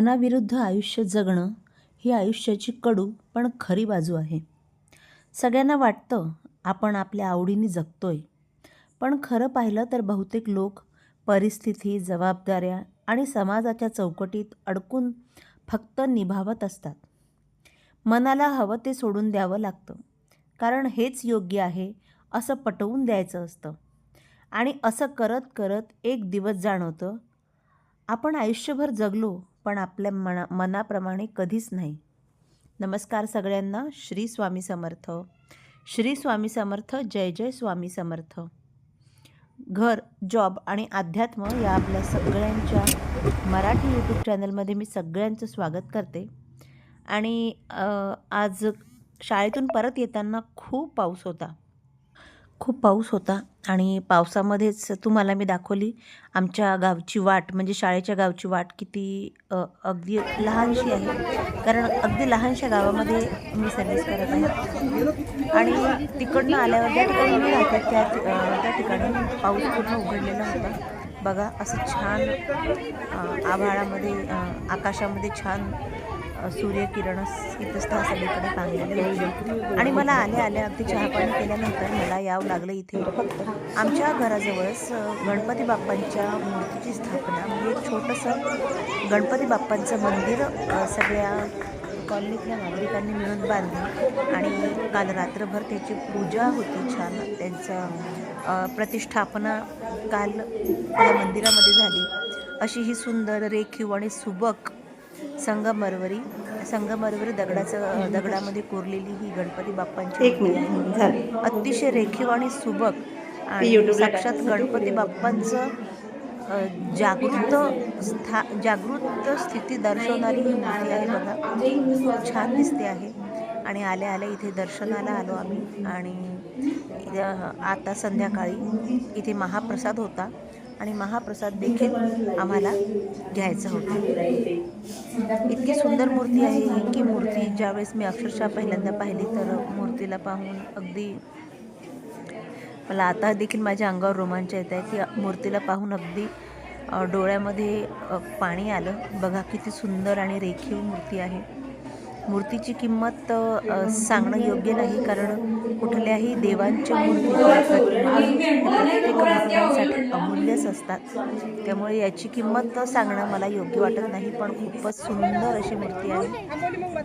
मनाविरुद्ध आयुष्य जगणं ही आयुष्याची कडू पण खरी बाजू आहे. सगळ्यांना वाटतं आपण आपल्या आवडीने जगतोय. पण खरं पाहिलं तर बहुतेक लोक परिस्थिती जबाबदाऱ्या आणि समाजाच्या चौकटीत अडकून फक्त निभावत असतात. मनाला हवं ते सोडून द्यावं लागतं. कारण हेच योग्य आहे असं पटवून द्यायचं असतं. आणि असं करत करत एक दिवस जाणवतं आपण आयुष्यभर जगलो पण आपल्या मना मनाप्रमाणे कधीच नाही. नमस्कार सगळ्यांना. श्री स्वामी समर्थ. श्री स्वामी समर्थ. जय जय स्वामी समर्थ. घर जॉब आणि अध्यात्म या आपल्या सगळ्यांच्या मराठी यूट्यूब चॅनलमध्ये मी सगळ्यांचं स्वागत करते. आणि आज शाळेतून परत येताना खूप पाऊस होता. खूप पाऊस होता आणि पावसामध्येच तुम्हाला मी दाखवली आमच्या गावची वाट म्हणजे शाळेच्या गावची वाट किती अगदी लहानशी आहे. कारण अगदी लहानशा गावामध्ये मी सर्व्हिस करत आहे. आणि तिकडनं आल्यावर ज्या ठिकाणी मी राहते त्या त्या ठिकाणी पाऊस पूर्ण उघडलेला होता. बघा असं छान आभाळामध्ये आकाशामध्ये छान अ, सूर्यकिरण इथं सगळीकडे पांगलेले होते आणि मला आल्या आल्या अगदी चहापाणी केल्यानंतर मला यावं लागलं इथे. आमच्या घराजवळच गणपती बाप्पांच्या मूर्तीची स्थापना म्हणजे एक छोटंसं गणपती बाप्पांचं मंदिर सगळ्या कॉलनीतल्या नागरिकांनी मिळून बांधलं. आणि काल रात्रभर त्याची पूजा होती छान. त्यांचं प्रतिष्ठापना काल त्या मंदिरामध्ये झाली. अशी ही सुंदर रेखीव आणि सुबक संगमरवरी संगमरवरी दगडाचं दगडामध्ये कोरलेली ही गणपती बाप्पांची एक मिनिट. झालं. अतिशय रेखीव आणि सुबक आणि साक्षात गणपती बाप्पांचं जागृत स्था जागृत स्थिती दर्शवणारी ही मूर्ती आहे बघा. छान दिसते आहे. आणि आल्या आल्या इथे दर्शनाला आलो आम्ही. आणि आता संध्याकाळी इथे महाप्रसाद होता. आणि महाप्रसाद देखील आम्हाला घ्यायचा होता. इतकी सुंदर मूर्ती आहे ही की मूर्ती. ज्यावेळेस मी अक्षरशः पहिल्यांदा पाहिली तर मूर्तीला पाहून अगदी मला आता देखील माझ्या अंगावर रोमांच येत आहे की मूर्तीला पाहून अगदी डोळ्यामध्ये पाणी आलं. बघा किती सुंदर आणि रेखीव मूर्ती आहे. मूर्तीची किंमत सांगणं योग्य नाही कारण कुठल्याही देवांच्या मूर्ती अमूल्यच असतात. त्यामुळे याची किंमत सांगणं मला योग्य वाटत नाही पण खूपच सुंदर अशी मूर्ती आहे.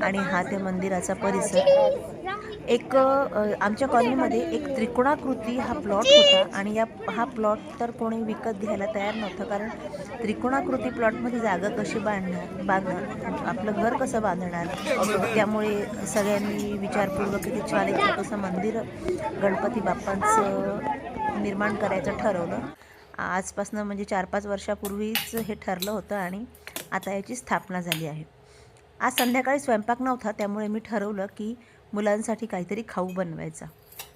आणि हा त्या मंदिराचा परिसर. एक आमच्या कॉलनीमध्ये एक त्रिकोणाकृती हा प्लॉट होता आणि या हा प्लॉट तर कोणी विकत घ्यायला तयार नव्हतं कारण त्रिकोणाकृती प्लॉटमध्ये जागा कशी बांधणार बांधणार आपलं घर कसं बांधणार? त्यामुळे सगळ्यांनी विचारपूर्वक किती छान एक छोटंसं मंदिर गणपती बाप्पांचं निर्माण करायचं ठरवलं. आजपासनं म्हणजे चार पाच वर्षापूर्वीच हे ठरलं होतं आणि आता याची स्थापना झाली आहे. आज संध्याकाळी स्वयंपाक नव्हता त्यामुळे मी ठरवलं की मुलांसाठी काहीतरी खाऊ बनवायचा.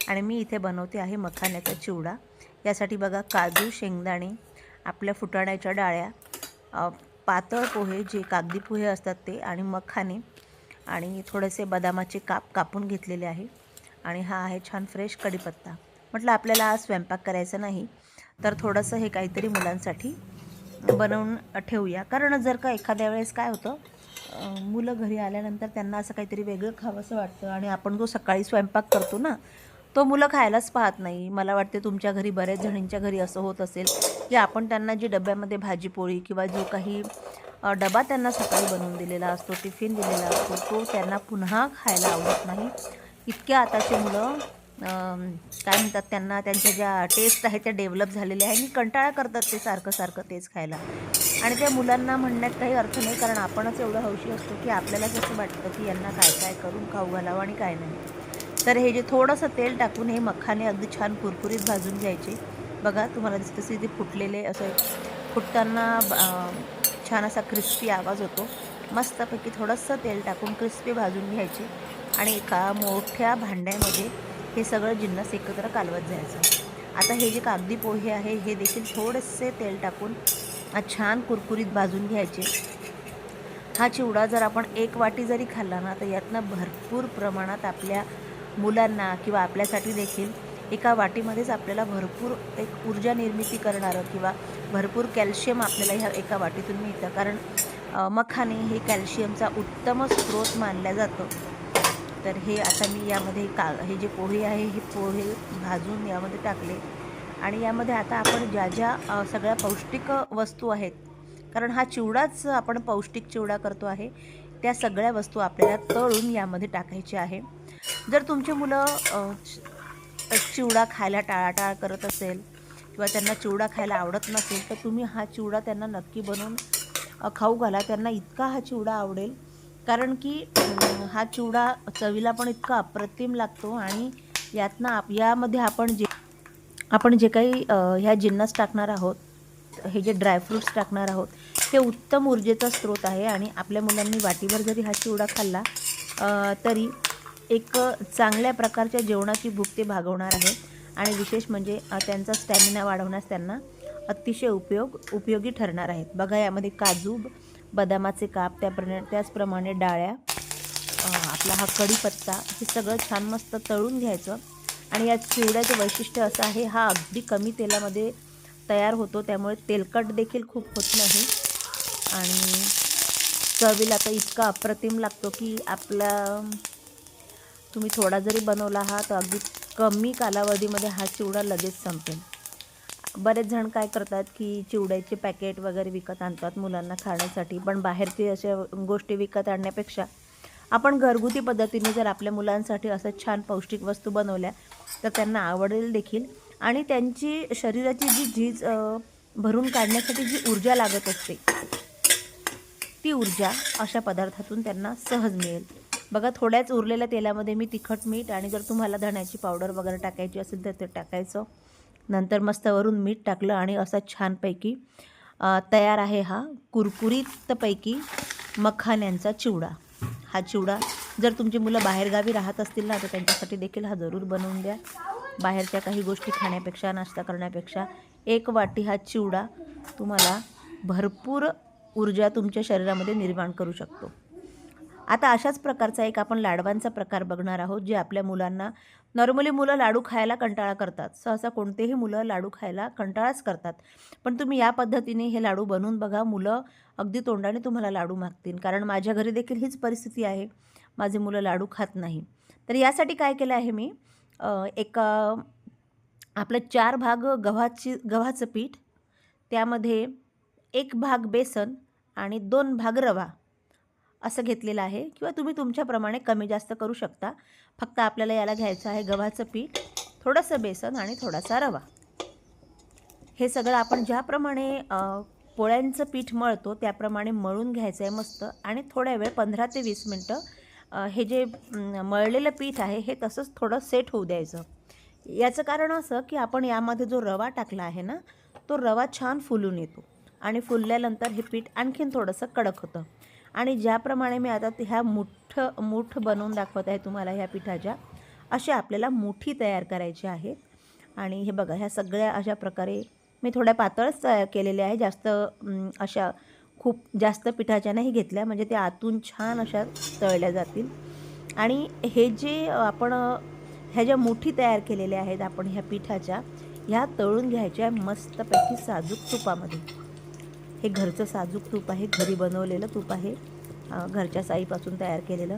आणि मी इथे बनवते आहे मखाण्याचा चिवडा. यासाठी बघा काजू शेंगदाणे आपल्या फुटाण्याच्या डाळ्या पातळ पोहे जे कागदी पोहे असतात ते आणि मखाने. आणि थोडेसे बदामाचे काप कापून घेतलेले आहे. आणि हा आहे छान फ्रेश कढीपत्ता. म्हटलं आपल्याला आज स्वयंपाक करायचा नाही तर थोडंसं हे काहीतरी मुलांसाठी बनवून ठेवूया. कारण जर का एखाद्या वेळेस काय होतं मुलं घरी आल्यानंतर त्यांना असं काहीतरी वेगळं खावंसं वाटतं आणि आपण जो सकाळी स्वयंपाक करतो ना तो मुलं खायलाच पाहत नाही. मला वाटते तुमच्या घरी बऱ्याच जणींच्या घरी असं होत असेल की आपण त्यांना जी डब्यामध्ये भाजी पोळी किंवा जो काही डबा त्यांना सकाळी बनवून दिलेला असतो टिफिन दिलेला असतो तो त्यांना पुन्हा खायला आवडत नाही. इतक्या आताची मुलं काय म्हणतात त्यांना त्यांच्या ज्या टेस्ट आहेत त्या डेव्हलप झालेल्या आहे आणि कंटाळा करतात ते सारखं सारखं तेच खायला. आणि त्या मुलांना म्हणण्यात काही अर्थ नाही कारण आपणच एवढं हौशी असतो की आपल्याला कसं वाटतं की यांना काय काय करून खाऊ घालावं आणि काय नाही. तर हे जे थोडंसं तेल टाकून हे मखाने अगदी छान कुरकुरीत भाजून घ्यायचे. बघा तुम्हाला दिसतं तसे ते फुटलेले असं फुटताना छान असा क्रिस्पी आवाज होतो. मस्तपैकी थोडंसं तेल टाकून क्रिस्पी भाजून घ्यायचे. आणि एका मोठ्या भांड्यामध्ये हे सगळं जिन्नस एकत्र कालवत जायचं. आता हे जे कागदी पोहे आहे हे देखील थोडेसे तेल टाकून छान कुरकुरीत भाजून घ्यायचे. हा चिवडा जर आपण एक वाटी जरी खाल्ला ना तर यातनं भरपूर प्रमाणात आपल्या मुलांना किंवा आपल्यासाठी देखील एका वाटीमध्येच आपल्याला भरपूर एक ऊर्जा निर्मिती करणारं किंवा भरपूर कॅल्शियम आपल्याला ह्या एका वाटीतून मिळतं. कारण मखाने हे कॅल्शियमचा उत्तम स्रोत मानला जातं. तर हे आता मी यामध्ये का हे जे पोहे आहे हे पोहे भाजून यामध्ये टाकले. आणि यामध्ये आता आपण ज्या ज्या सगळ्या पौष्टिक वस्तू आहेत कारण हा चिवडाच आपण पौष्टिक चिवडा करतो आहे त्या सगळ्या वस्तू आपल्याला तळून यामध्ये टाकायच्या आहे. जर तुमची मुलं चिवडा खायला टाळाटाळ करत असेल किंवा त्यांना चिवडा खायला आवडत नसेल तर तुम्ही हा चिवडा त्यांना नक्की बनवून खाऊ घाला. त्यांना इतका हा चिवडा आवडेल कारण की हा चिवडा चवीला पण इतका अप्रतिम लागतो आणि यातनं आप यामध्ये आपण जे आपण जे काही ह्या जिन्नस टाकणार आहोत हे जे ड्रायफ्रूट्स टाकणार आहोत हे उत्तम ऊर्जेचा स्रोत आहे आणि आपल्या मुलांनी वाटीभर जरी हा चिवडा खाल्ला तरी एक चांगल्या प्रकारच्या जेवणाची भूक ते भागवणार आहे आणि विशेष म्हणजे त्यांचा स्टॅमिना वाढवण्यास त्यांना अतिशय उपयोग उपयोगी ठरणार आहेत. बघा यामध्ये काजू बदामाचे काप त्याप्रमाणे त्याचप्रमाणे डाळ्या आपला हा कढीपत्ता हे सगळं छान मस्त तळून घ्यायचं. आणि या चिवड्याचं वैशिष्ट्य असं आहे हा अगदी कमी तेलामध्ये तयार होतो त्यामुळे तेलकट देखील खूप होत नाही. आणि चवीला तर इतका अप्रतिम लागतो की आपला तुम्ही थोडा जरी बनवला हा तर अगदी कमी कालावधीमध्ये हा चिवडा लगेच संपेल. बरेच जण काय करतात की चिवड्याचे पॅकेट वगैरे विकत आणतात मुलांना खाण्यासाठी. पण बाहेरचे अशा गोष्टी विकत आणण्यापेक्षा आपण घरगुती पद्धतीने जर आपल्या मुलांसाठी असं छान पौष्टिक वस्तू बनवल्या तर त्यांना आवडेल देखील. आणि त्यांची शरीराची जी झीज भरून काढण्यासाठी जी ऊर्जा लागत असते ती ऊर्जा अशा पदार्थातून त्यांना सहज मिळेल. बघा थोड्याच उरलेल्या तेलामध्ये मी तिखट मीठ आणि जर तुम्हाला धण्याची पावडर वगैरे टाकायची असेल तर ते टाकायचं. नंतर मस्त वरून मीठ टाकलं आणि असा छानपैकी तयार आहे हा कुरकुरीतपैकी मखाण्यांचा चिवडा. हा चिवडा जर तुमची मुलं बाहेरगावी राहत असतील ना तर त्यांच्यासाठी देखील हा जरूर बनवून द्या. बाहेरच्या काही गोष्टी खाण्यापेक्षा नाश्ता करण्यापेक्षा एक वाटी हा चिवडा तुम्हाला भरपूर ऊर्जा तुमच्या शरीरामध्ये निर्माण करू शकतो. आता अशाच प्रकारचा एक आपण लाडवांचा प्रकार बघणार आहोत जे आपल्या मुलांना नॉर्मली मुलं लाडू खायला कंटाळा करतात. सहसा कोणतेही मुलं लाडू खायला कंटाळाच करतात. पण तुम्ही या पद्धतीने हे लाडू बनवून बघा. मुलं अगदी तोंडाने तुम्हाला लाडू मागतील. कारण माझ्या घरी देखील हीच परिस्थिती आहे. माझे मुलं लाडू खात नाही. तर यासाठी काय केलं आहे मी? एका एक आपलं चार भाग गव्हाची गव्हाचं पीठ त्यामध्ये एक भाग बेसन आणि दोन भाग रवा. असं घेतलेलं आहे किंवा तुम्ही तुमच्याप्रमाणे कमी जास्त करू शकता. फक्त आपल्याला याला घ्यायचं आहे गव्हाचं पीठ थोडंसं बेसन आणि थोडासा रवा. हे सगळं आपण ज्याप्रमाणे पोळ्यांचं पीठ मळतो त्याप्रमाणे मळून घ्यायचं आहे मस्त आणि थोड्या वेळ पंधरा ते वीस मिनटं हे जे मळलेलं पीठ आहे हे तसंच थोडं सेट होऊ द्यायचं. याचं कारण असं की आपण यामध्ये जो रवा टाकला आहे ना तो रवा छान फुलून येतो आणि फुलल्यानंतर हे पीठ आणखीन थोडंसं कडक होतं. आणि ज्याप्रमाणे मी आता ह्या मुठ मूठ बनवून दाखवत आहे तुम्हाला ह्या पिठाच्या अशा आपल्याला मुठी तयार करायच्या आहेत. आणि हे बघा ह्या सगळ्या अशा प्रकारे मी थोड्या पातळच तयार केलेल्या आहे. जास्त अशा खूप जास्त पिठाच्या नाही घेतल्या म्हणजे त्या आतून छान अशा तळल्या जातील. आणि हे जे आपण ह्या ज्या मुठी तयार केलेल्या आहेत आपण ह्या पिठाच्या ह्या तळून घ्यायच्या मस्तपैकी साजूक तुपामध्ये. हे घरचं साजूक तूप आहे घरी बनवलेलं तूप आहे घरच्या साईपासून तयार केलेलं.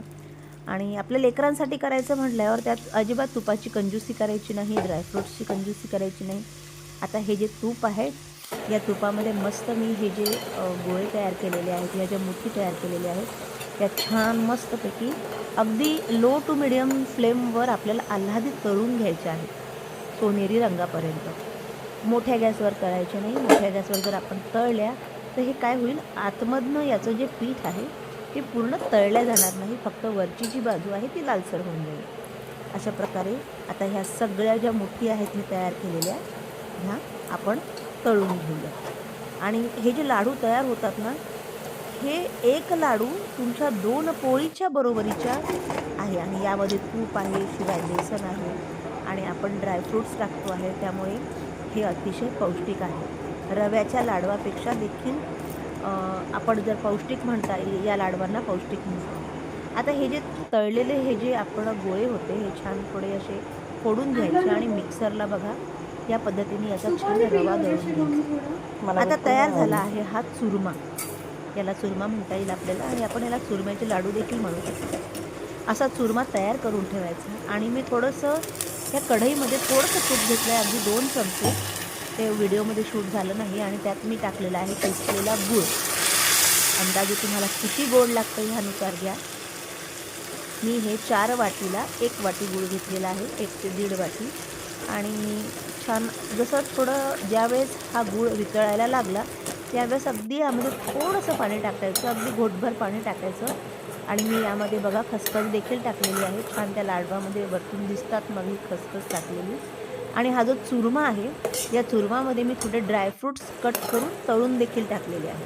आणि आपल्या लेकरांसाठी करायचं म्हटल्यावर त्यात अजिबात तुपाची कंजूसी करायची नाही ड्रायफ्रूट्सची कंजूसी करायची नाही. आता हे जे तूप आहे या तुपामध्ये मस्त मी हे जे गोळे तयार केलेले आहेत या ज्या मुठी तयार केलेल्या आहेत त्या छान मस्तपैकी अगदी लो टू मिडियम फ्लेमवर आपल्याला आल्हादित तळून घ्यायचे आहेत सोनेरी रंगापर्यंत. मोठ्या गॅसवर तळायचे नाही मोठ्या गॅसवर जर आपण तळल्या तर हे काय होईल? आतमधनं याचं जे पीठ आहे ते पूर्ण तळल्या जाणार नाही. फक्त वरची जी बाजू आहे ती लालसर होऊन जाईल. अशा प्रकारे आता ह्या सगळ्या ज्या मुठी आहेत मी तयार केलेल्या ह्या आपण तळून घेऊया. आणि हे जे लाडू तयार होतात ना हे एक लाडू तुमच्या दोन पोळीच्या बरोबरीच्या आहे. आणि यामध्ये तूप आहे शिवाय बेसन आहे. आणि आपण ड्रायफ्रूट्स टाकतो आहे त्यामुळे हे अतिशय पौष्टिक आहे. रव्याच्या लाडवापेक्षा देखील आपण जर पौष्टिक म्हणता येईल या लाडवांना पौष्टिक म्हणतो. आता हे जे तळलेले हे जे आपण गोळे होते हे छान थोडे असे फोडून घ्यायचे आणि मिक्सरला बघा या पद्धतीने याचा छान रवा दळून घ्यायचा. आता तयार झाला आहे हा चुरमा याला चुरमा म्हणता येईल आपल्याला आणि आपण याला चुरम्याचे लाडू देखील म्हणू शकतो. असा चुरमा तयार करून ठेवायचा आणि मी थोडंसं या कढईमध्ये थोडंसं तूप घेतलं आहे अगदी दोन चमचे. ते व्हिडिओमध्ये शूट झालं नाही आणि त्यात मी टाकलेला आहे किसलेला गूळ. अंदाजे तुम्हाला किती गोड लागतं ह्यानुसार घ्या. मी हे चार वाटीला एक वाटी गूळ घेतलेला आहे एक ते दीड वाटी. आणि छान जसं थोडं ज्यावेळेस हा गूळ वितळायला लागला त्यावेळेस अगदी यामध्ये थोडंसं पाणी टाकायचं अगदी घोटभर पाणी टाकायचं. आणि मी यामध्ये बघा खसखस देखील टाकलेली आहे छान त्या लाडवामध्ये वरतून दिसतात मग ही खसखस टाकलेली. आणि हा जो चुरमा आहे या चुरमामध्ये मी थोडे ड्रायफ्रूट्स कट करून तळून देखील टाकलेले आहे.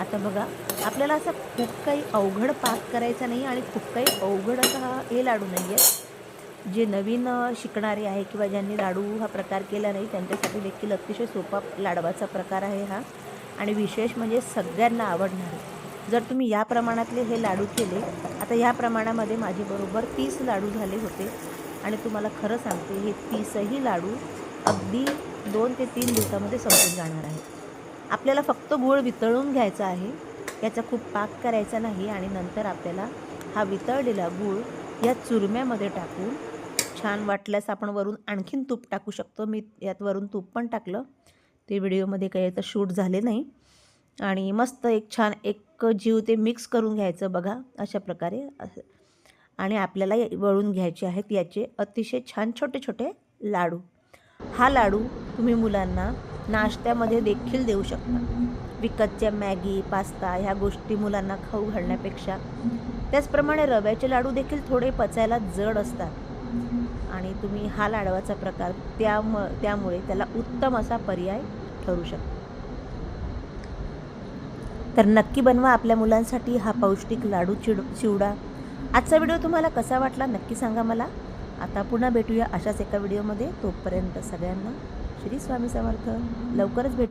आता बघा आपल्याला असा खूप काही अवघड पाक करायचा नाही आणि खूप काही अवघड असा हा हे लाडू नाही आहे जे नवीन शिकणारे आहे किंवा ज्यांनी लाडू हा प्रकार केला नाही त्यांच्यासाठी देखील अतिशय सोपा लाडवाचा प्रकार आहे हा. आणि विशेष म्हणजे सगळ्यांना आवडणार आहे. जर तुम्ही या प्रमाणातले हे लाडू केले आता या प्रमाणामध्ये माझे बरोबर तीस लाडू झाले होते. आणि तुम्हाला खरं सांगते हे तीसही लाडू अगदी दोन ते तीन दिवसामध्ये संपून जाणार आहेत. आपल्याला फक्त गूळ वितळून घ्यायचा आहे याचा खूप पाक करायचा नाही आणि नंतर आपल्याला हा वितळलेला गूळ या चुरम्यामध्ये टाकून छान वाटल्यास आपण वरून आणखीन तूप टाकू शकतो. मी यात वरून तूप पण टाकलं. ते व्हिडिओमध्ये काही तर शूट झाले नाही. आणि मस्त एक छान एक जीव ते मिक्स करून घ्यायचं बघा अशा प्रकारे. असं आणि आपल्याला वळून घ्यायचे आहेत याचे अतिशय छान छोटे छोटे लाडू. हा लाडू तुम्ही मुलांना नाश्त्यामध्ये देखील देऊ शकता. विकतच्या मॅगी पास्ता ह्या गोष्टी मुलांना खाऊ घालण्यापेक्षा. त्याचप्रमाणे रव्याचे लाडू देखील थोडे पचायला जड असतात. आणि तुम्ही हा लाडवाचा प्रकार त्याम त्यामुळे त्याला उत्तम असा पर्याय ठरू शकतो. तर नक्की बनवा आपल्या मुलांसाठी हा पौष्टिक लाडू चिड चिवडा. आजचा व्हिडिओ तुम्हाला कसा वाटला नक्की सांगा मला. आता पुन्हा भेटूया अशाच एका व्हिडिओमध्ये. तोपर्यंत सगळ्यांना श्री स्वामी समर्थ. लवकरच भेटू.